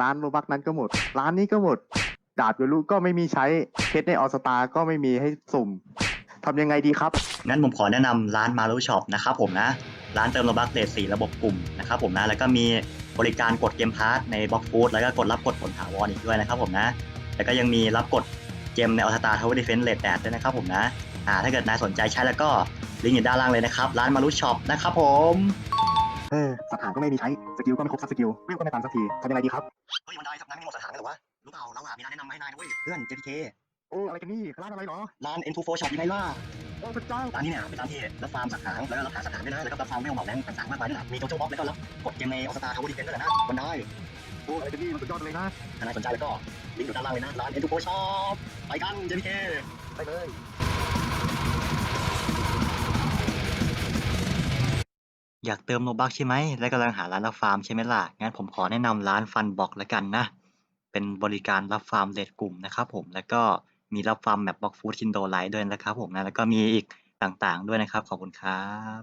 ร้านโลบักนั้นก็หมด ร้านนี้ก็หมด ดาบยูรุก็ไม่มีใช้เพชรในออสตาก็ไม่มีให้สุ่มทำยังไงดีครับ งั้นผมขอแนะนำร้านมา r ูช็อปนะครับผมนะ ร้านเติมโลบักเลทสีระบบกลุ่มนะครับผมนะ แล้วก็มีบริการกดเกมพาร์ทในบล็อกฟูดแล้วก็กดรับกดผลถาวรอีกด้วยนะครับผมนะ แล้วก็ยังมีรับกดเกมในออสตาทาวเวอร์ดิเฟนส์เลดแดดด้วยนะครับผมนะ อ่าถ้าเกิดนายสนใจใช้แล้วก็ลิงก์อยู่ด้านล่างเลยนะครับ ร้านมา r ูช็อปนะครับผม เออสถานก็ไม่มีใช้ สกิลก็ไม่ครบสักสกิลวิวก็ไม่ตามสักทีทำยังไงดีครับ เฮ้ยมันได้ครับนายไม่มีหมดสถานกันหรอวะ รู้เปล่าเราอะมีร้านแนะนำมาให้นายนะเว้ยเพื่อน JPK โอ้อะไรกันนี่ ร้านอะไรเหรอ ร้าน N24 Shop ยังไงล่ะโอ้พระเจ้าร้านนี้เนี่ยเป็นร้านที่รับฟาร์มสัตว์หางแล้วก็รับหาสัตว์หางด้วยนะแล้วก็รับฟาร์มไม่เอาเหมาแรงต่างๆมากมายด้วยนะมีโจโจ้บ็อกแล้วก็รับกดเกมในออสตาทาวเวอร์ดิเฟนด้วยนะมันได้โอ้อะไรกันนี่มันสุดยอดเลยนะถ้านายสนใจแล้วก็ลิงก์อยู่ด้านล่างเลยนะร้าน N24 Shop ไปกัน JPK ไปเลย อยากเติมโลบักใช่ไหม และกำลังหาร้านรับฟาร์มใช่ไหมล่ะ งั้นผมขอแนะนำร้านฟันบอกแล้วกันนะ เป็นบริการรับฟาร์มเลดกลุ่มนะครับผม แล้วก็มีรับฟาร์มแมปบล็อกฟูดคินโดไลท์ด้วยนะครับผมนะ แล้วก็มีอีกต่างๆด้วยนะครับ ขอบคุณครับ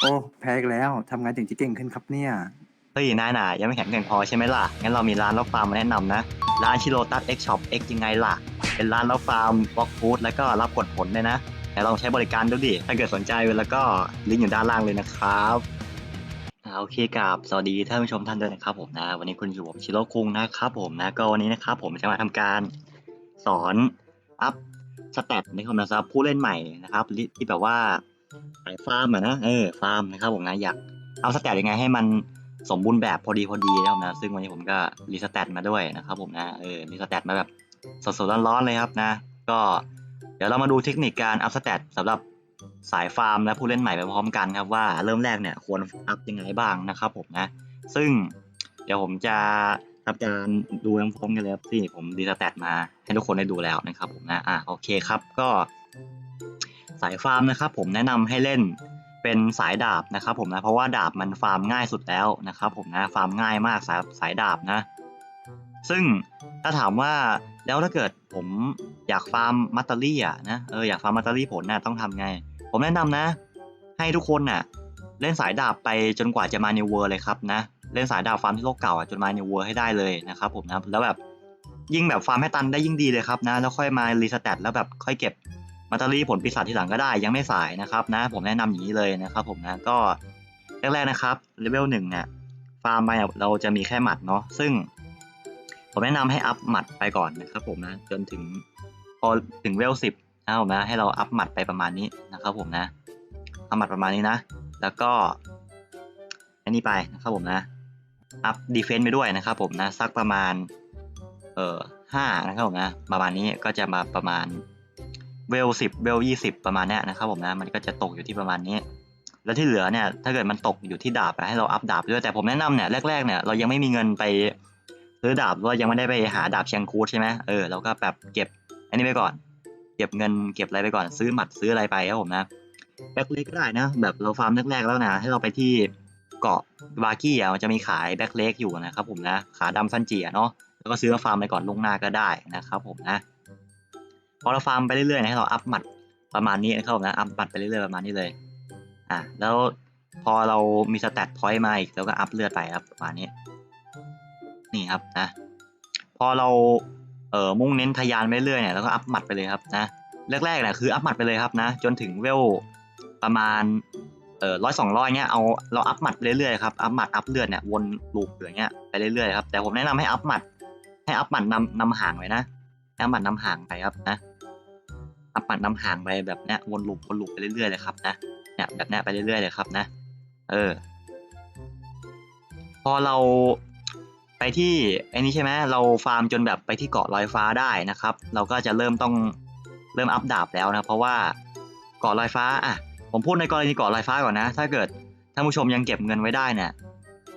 โอ้แพ้อีกแล้วทำงานถึงจะเก่งขึ้นครับเนี่ย เฮ้ยนายน่ะยังไม่แข็งแกร่งพอใช่ไหมล่ะ งั้นเรามีร้านรับฟาร์มมาแนะนำนะ ร้านชิโรตัสเอ็กช็อปเอ็กยังไงล่ะ เป็นร้านรับฟาร์มบล็อกฟู้ดแล้วก็รับกดผลด้วยนะแต่ลองใช้บริการดูดิ ถ้าเกิดสนใจแล้วก็ลิงก์อยู่ด้านล่างเลยนะครับอ่าโอเคกับสวัสดีท่านผู้ชมท่านด้วยนะครับผมนะ วันนี้คุณอยู่กับชิโร่คุงนะครับผมนะก็วันนี้นะครับผมจะมาทำการสอนอัพสเตตในคอมนะครับผู้เล่นใหม่นะครับที่แบบว่าสายฟาร์มอะนะเออฟาร์มนะครับผมนะอยากเอาสแตทยังไงให้มันสมบูรณ์แบบพอดีพอดีนะครับนะซึ่งวันนี้ผมก็รีสแตทมาด้วยนะครับผมนะเออรีสแตทมาแบบ สดๆร้อนๆเลยครับนะ ก็เดี๋ยวเรามาดูเทคนิคการอัพสแตทสำหรับสายฟาร์มและผู้เล่นใหม่ไปพร้อมกันครับว่าเริ่มแรกเนี่ยควรอัพยังไงบ้างนะครับผมนะ ซึ่งเดี๋ยวผมจะทำการดูพร้อมกันเลยครับที่ผมรีสแตทมาให้ทุกคนได้ดูแล้วนะครับผมนะอะโอเคครับก็สายฟาร์มนะครับผมแนะนำให้เล่นเป็นสายดาบนะครับผมนะเพราะว่าดาบมันฟาร์มง่ายสุดแล้วนะครับผมนะฟาร์มง่ายมากสายสายดาบนะ ซึ่งถ้าถามว่าแล้วถ้าเกิดผมอยากฟาร์มมัตเตอรี่อะนะเอออยากฟาร์มมัตเตอรี่ผลน่ะต้องทำไง ผมแนะนำนะ ให้ทุกคนน่ะ เล่นสายดาบไปจนกว่าจะมา New World เลยครับนะ เล่นสายดาบฟาร์มที่โลกเก่าอะจนมา New World ให้ได้เลยนะครับผมนะแล้วแบบยิ่งแบบฟาร์มให้ตันได้ยิ่งดีเลยครับนะ แล้วค่อยมารีสแตทแล้วแบบค่อยเก็บมัตเตอรี่ผลปีศาจที่หลังก็ได้ยังไม่สายนะครับนะ ผมแนะนำอย่างนี้เลยนะครับผมนะก็แรกๆนะครับเลเวลหนึ่งเนี่ยฟาร์มไปเราจะมีแค่หมัดเนาะซึ่ง ผมแนะนำให้อัพหมัดไปก่อนนะครับผมนะจนถึงพอถึงเวลสิบนะครับผมนะให้เราอัพหมัดไปประมาณนี้นะครับผมนะอัพหมัดประมาณนี้นะ แล้วก็อันนี้ไปนะครับผมนะอัพดีเฟนต์ไปด้วยนะครับผมนะสักประมาณเอ่อห้านะครับผมนะประมาณนี้ก็จะมาประมาณเวลสิบเวลยี่สิบประมาณเนี้ยนะครับผมนะมันก็จะตกอยู่ที่ประมาณนี้ แล้วที่เหลือเนี่ยถ้าเกิดมันตกอยู่ที่ดาบอะให้เราอัพดาบด้วยแต่ผมแนะนำเนี่ยแรกๆเนี่ยเรายังไม่มีเงินไป ซื้อดาบหรือว่ายังไม่ได้ไปหาดาบเชียงคูดใช่ไหมเออเราก็แบบเก็บอันนี้ไปก่อน เก็บเงินเก็บอะไรไปก่อน ซื้อหมัดซื้ออะไรไปครับผมนะแบ็คเล็กก็ได้นะแบบเราฟาร์มแรกๆแล้วนะให้เราไปที่เกาะบากี้อะมันจะมีขายแบ็คเล็กอยู่นะครับผมนะขาดำซันจีอะเนาะแล้วก็ซื้อมาฟาร์มไปก่อนลงหน้าก็ได้นะครับผมนะพอเราฟาร์มไปเรื่อยๆนะให้เราอัพหมัดประมาณนี้นะครับผมนะอัพหมัดไปเรื่อยๆประมาณนี้เลยอะแล้วพอเรามีสแตทพอยต์มาอีกเราก็อัพเลือดไปครับประมาณนี้ นี่ครับนะ พอเราเอ่อมุ่งเน้นทะยานไปเรื่อยเนี่ยเราก็อัพหมัดไปเลยครับนะแรกๆเนี่ยคืออัพหมัดไปเลยครับนะ จนถึงเวลประมาณเอ่อร้อยสองร้อยเนี้ยเอาเราอัพหมัดไปเรื่อยๆครับอัพหมัดอัพเลือดเนี่ยวนลูปอย่างเงี้ยไปเรื่อยๆครับแต่ผมแนะนำให้อัพหมัด ให้อัพหมัดนำนำห่างไว้นะให้อัพหมัดนำห่างไปครับนะอัพหมัดนำห่างไปแบบเนี้ยวนลูปวนลูปไปเรื่อยๆเลยครับนะเนี่ยแบบเนี้ยไปเรื่อยๆเลยครับนะ เออ พอเรา ไปที่ไอ้นี้ใช่ไหมเราฟาร์มจนแบบไปที่เกาะลอยฟ้าได้นะครับ เราก็จะเริ่มต้องเริ่มอัพดาบแล้วนะเพราะว่าเกาะลอยฟ้าอะผมพูดในกรณีเกาะลอยฟ้าก่อนนะ ถ้าเกิดท่านผู้ชมยังเก็บเงินไว้ได้เนี่ย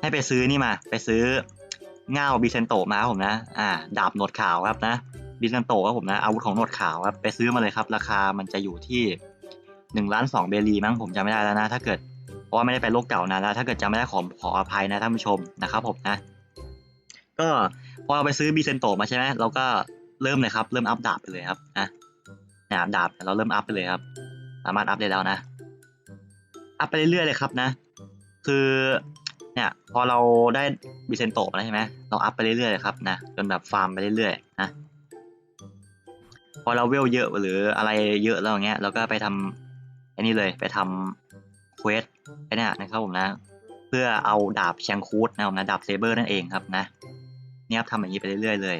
ให้ไปซื้อนี่มาไปซื้อเง่าบิเซนโตมาผมนะอ่าดาบหนวดขาวครับนะบิสซันโตครับผมนะอาวุธของหนวดขาวครับไปซื้อมาเลยครับ ราคามันจะอยู่ที่หนึ่งล้านสองเบลีมั้งผมจำไม่ได้แล้วนะ ถ้าเกิดเพราะว่าไม่ได้ไปโลกเก่านานแล้ว ถ้าเกิดจำไม่ได้ขอขออภัยนะท่านผู้ชมนะครับผมนะ ก็พอเราไปซื้อบิเซนโตมาใช่ไหมเราก็เริ่มเลยครับ เริ่มอัพดาบไปเลยครับนะนี่ยดาบเราเริ่มอัพไปเลยครับ สามารถอัพได้แล้วนะ อัพไปเรื่อยๆเลยครับนะ คือเนี่ยพอเราได้บิเซนโตแล้วใช่ไหมเราอัพไปเรื่อยๆเลยครับนะจนแบบฟาร์มไปเรื่อยๆนะพอเราเวลเยอะหรืออะไรเยอะแล้วอย่างเงี้ยเราก็ไปทำอันนี้เลยไปทำเควสไอ้เนี่ยนะครับผมนะ เพื่อเอาดาบแชงคูดนะครับนะดาบเซเบอร์นั่นเองครับนะ เนี่ยครับทำอย่างนี้ไปเรื่อยๆเลย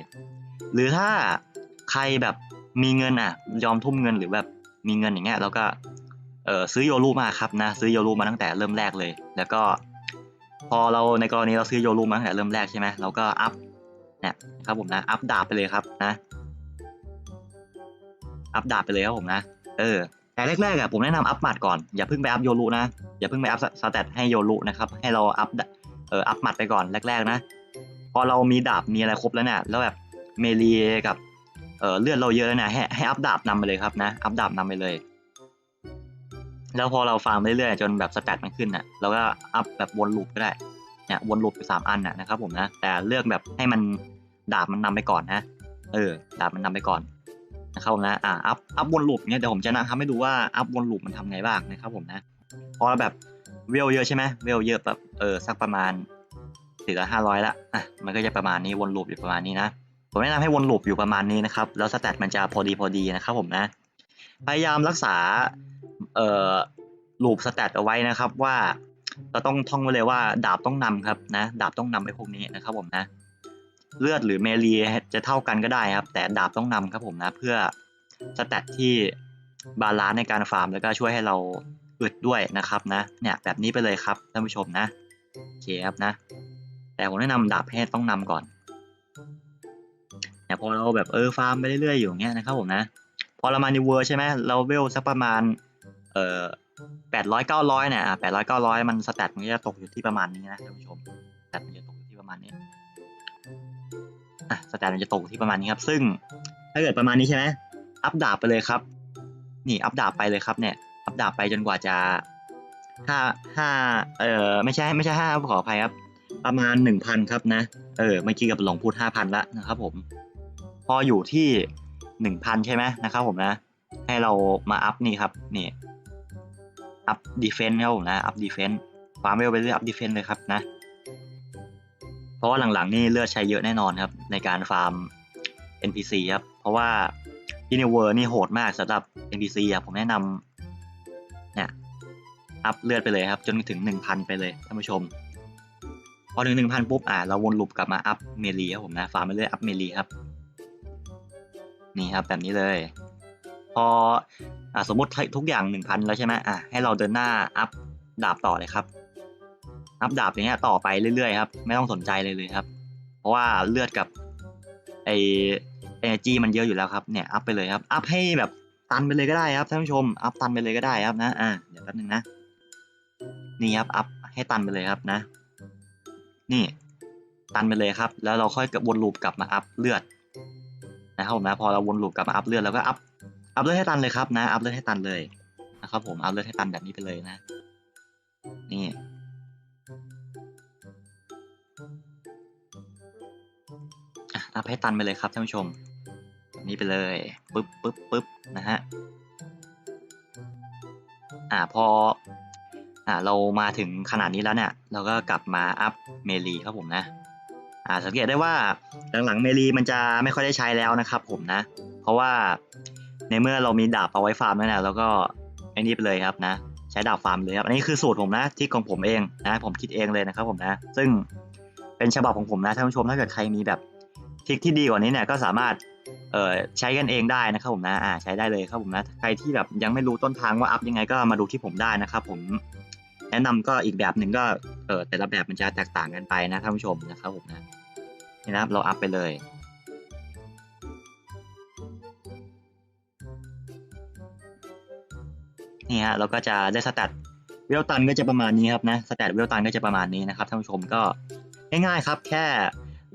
หรือถ้าใครแบบมีเงินอะ ยอมทุ่มเงินหรือแบบมีเงินอย่างเงี้ยเราก็เออซื้อโยรูมาครับนะซื้อโยรูมาตั้งแต่เริ่มแรกเลย แล้วก็พอเราในกรณีเราซื้อโยรูมาตั้งแต่เริ่มแรกใช่ไหมเราก็อัพเนี่ยครับผมนะอัพดาบไปเลยครับนะ อัพดาบไปเลยครับผมนะ เออแต่แรกๆอะผมแนะนำอัพหมัดก่อนอย่าเพิ่งไปอัพโยรูนะอย่าเพิ่งไปอัพสเตตให้โยรูนะครับให้เราอัพเอออัพหมัดไปก่อนแรกๆนะ พอเรามีดาบมีอะไรครบแล้วเนี่ยแล้วแบบเมลีกับเเลือดเราเยอะแล้วเนี่ยให้ให้อัพดาบนำไปเลยครับนะอัพดาบนำไปเลย แล้วพอเราฟาร์มเรื่อยๆจนแบบสแตทมันขึ้นน่ะเราก็อัพแบบวนลูปก็ได้เนี่ยวนลูปไปสามอันนะนะครับผมนะแต่เลือกแบบให้มันดาบมันนำไปก่อนนะเออดาบมันนำไปก่อนนะครับผมนะอ่าอัพอัพวนลูปเนี่ยเดี๋ยวผมจะนะครับให้ดูว่าอัพวนลูปมันทำไงบ้างนะครับผมนะพอแบบเวลเยอะใช่ไหมเวลเยอะแบบเออสักประมาณ สี่ร้อยห้าร้อยละอะมันก็จะประมาณนี้วนลูปอยู่ประมาณนี้นะผมแนะนำให้วนลูปอยู่ประมาณนี้นะครับ แล้วสแตทมันจะพอดีพอดีนะครับผมนะ พยายามรักษาเอ่อลูปสแตทเอาไว้นะครับว่าเราต้องท่องไว้เลยว่าดาบต้องนำครับนะ ดาบต้องนำไปพวกนี้นะครับผมนะ เลือดหรือเมลีจะเท่ากันก็ได้ครับ แต่ดาบต้องนำครับผมนะ เพื่อสแตทที่บาลานซ์ในการฟาร์มแล้วก็ช่วยให้เราอึดด้วยนะครับนะ เนี่ยแบบนี้ไปเลยครับท่านผู้ชมนะโอเคครับนะ แต่ผมแนะนำดาบเพศต้องนำก่อนเนี่ยพอเราแบบเออฟาร์มไปเรื่อยๆอยู่อย่างเงี้ยนะครับผมนะ พอเรามาในเวอร์ใช่ไหมเราเวลสักประมาณเอ่อแปดร้อยเก้าร้อยเนี่ยแปดร้อยเก้าร้อยมันสแตทมันจะตกอยู่ที่ประมาณนี้นะท่านผู้ชมสแตทมันจะตกอยู่ที่ประมาณนี้อะสแตทมันจะตกอยู่ที่ประมาณนี้ครับ ซึ่งถ้าเกิดประมาณนี้ใช่ไหมอัพดาบไปเลยครับนี่อัพดาบไปเลยครับเนี่ยอัพดาบไปจนกว่าจะห้าห้าเอ่อไม่ใช่ไม่ใช่ห้าขออภัยครับ ประมาณหนึ่งพันครับนะ เออเมื่อกี้กับหลงพูดห้าพันละนะครับผม พออยู่ที่หนึ่งพันใช่ไหมนะครับผมนะ ให้เรามาอัพนี่ครับ นี่ อัพดีเฟนต์ครับผมนะ อัพดีเฟนต์ฟาร์มเวลไปเรื่อยอัพดีเฟนต์เลยครับนะ เพราะว่าหลังๆนี่เลือดใช้เยอะแน่นอนครับ ในการฟาร์ม NPC ครับ เพราะว่าอินเวอร์นี่โหดมากสำหรับ NPC อะผมแนะนำเนี่ยอัพเลือดไปเลยครับ จนถึงหนึ่งพันไปเลยท่านผู้ชม พอถึงหนึ่งพันปุ๊บอ่าเราวนลูปกลับมาอัพเมลีครับผมนะฟาร์มไปเรื่อยอัพเมลีครับนี่ครับแบบนี้เลย พออ่าสมมติทุกอย่างหนึ่งพันแล้วใช่ไหมอะให้เราเดินหน้าอัพดาบต่อเลยครับ อัพดาบอย่างเงี้ยต่อไปเรื่อยๆครับไม่ต้องสนใจเลยเลยครับ เพราะว่าเลือดกับไอเอเนจีมันเยอะอยู่แล้วครับเนี่ยอัพไปเลยครับอัพให้แบบตันไปเลยก็ได้ครับท่านผู้ชมอัพตันไปเลยก็ได้ครับนะอ่าเดี๋ยวแป๊บนึงนะนี่ครับอัพให้ตันไปเลยครับนะ นี่ ตันไปเลยครับ แล้วเราค่อยกับวนลูปกลับมาอัพเลือดนะครับผมนะพอเราวนลูปกลับมาอัพเลือดแล้วก็อัพอัพเลือดให้ตันเลยครับนะอัพเลือดให้ตันเลยนะครับผมอัพเลือดให้ตันแบบนี้ไปเลยนะ นี่อัพให้ตันไปเลยครับท่านผู้ชมแบบนี้ไปเลยปึ๊บปึ๊บปึ๊บนะฮะอ่าพอ อ่าเรามาถึงขนาดนี้แล้วเนี่ยเราก็กลับมาอัพเมลีครับผมนะอ่าสังเกตได้ว่าหลังๆเมลีมันจะไม่ค่อยได้ใช้แล้วนะครับผมนะ เพราะว่าในเมื่อเรามีดาบเอาไว้ฟาร์มแล้วเนะแล้วก็ไอ้นี่ไปเลยครับนะ ใช้ดาบฟาร์มเลยครับอันนี้คือสูตรผมนะที่ของผมเองนะผมคิดเองเลยนะครับผมนะ ซึ่งเป็นฉบับของผมนะท่านผู้ชมถ้าเกิดใครมีแบบทริคที่ดีกว่านี้เนี่ยก็สามารถเอ่อใช้กันเองได้นะครับผมนะอ่าใช้ได้เลยครับผมนะใครที่แบบยังไม่รู้ต้นทางว่าอัพยังไงก็มาดูที่ผมได้นะครับผม แนะนำก็อีกแบบหนึ่งก็เออแต่ละแบบมันจะแตกต่างกันไปนะท่านผู้ชมนะครับผมนะนี่นะครับเราอัพไปเลยนี่ฮะเราก็จะได้สแตทเวลตันก็จะประมาณนี้ครับนะสแตทเวลตันก็จะประมาณนี้นะครับท่านผู้ชมก็ง่ายๆครับ แค่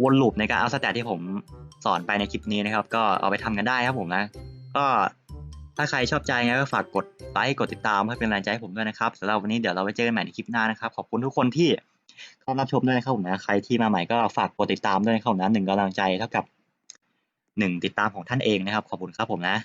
วนลูปในการเอาสแตทที่ผมสอนไปในคลิปนี้นะครับ ก็เอาไปทำกันได้ครับผมนะ ก็ ถ้าใครชอบใจไงก็ฝากกดไลค์กดติดตามเพื่อเป็นกำลังใจให้ผมด้วยนะครับสำหรับวันนี้เดี๋ยวเราไปเจอกันใหม่ในคลิปหน้านะครับ ขอบคุณทุกคนที่เข้ารับชมด้วยนะครับผมนะใครที่มาใหม่ก็ฝากกดติดตามด้วยนะครับนะหนึ่งกำลังใจเท่ากับหนึ่งติดตามของท่านเองนะครับ ขอบคุณครับผมนะ